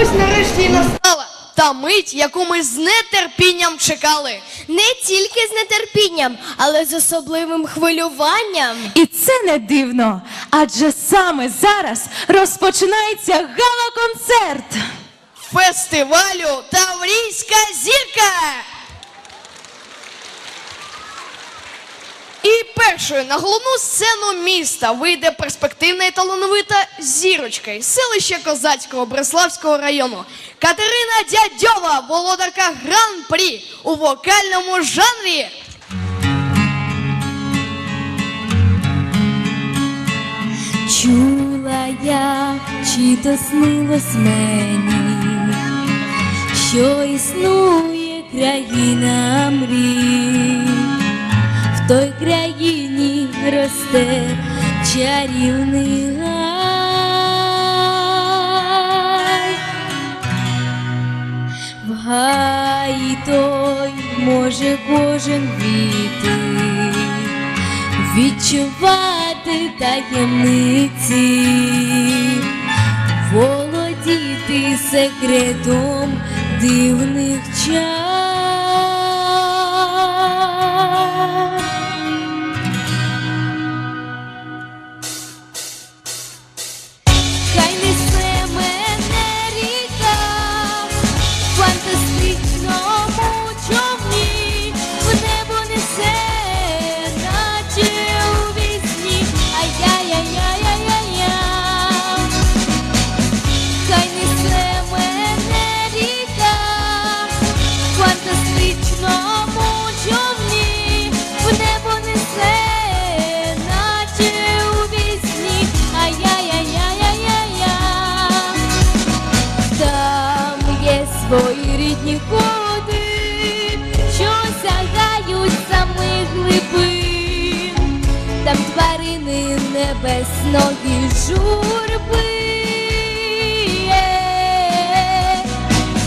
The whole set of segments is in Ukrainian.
Ось нарешті і настала та мить, яку ми з нетерпінням чекали. Не тільки з нетерпінням, але з особливим хвилюванням. І це не дивно, адже саме зараз розпочинається гала-концерт. Фестивалю Таврійська зірка. І першою на головну сцену міста вийде перспективна і талановита зірочка із селища Козацького Бреславського району Катерина Дядьова, володарка гран-прі у вокальному жанрі. Чула я, чи то снилось мені, що існує країна мрій, в той країні росте чарівний гай. В гаї той може кожен війти відчувати таємниці, володіти секретом дивних чар. Журби.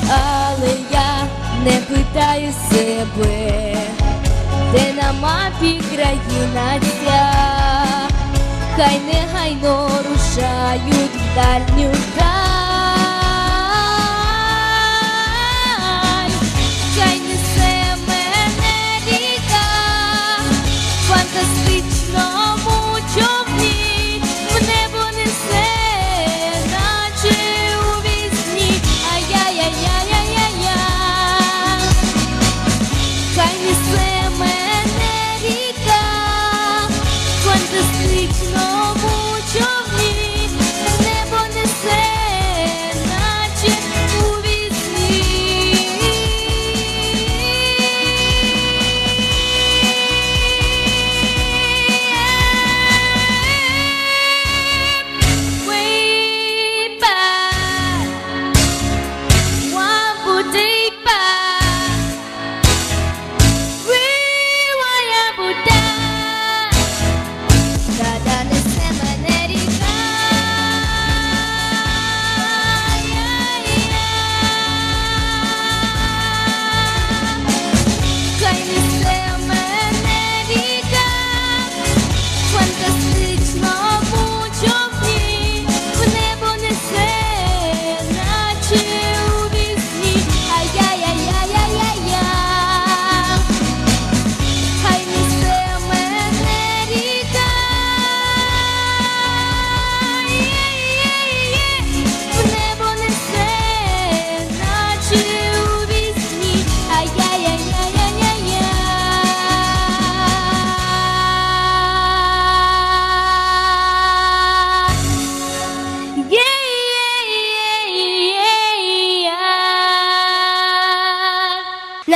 Але я не питаю себе, де на мапі країна ця, хай негайно рушають в дальню даль.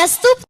Yeah,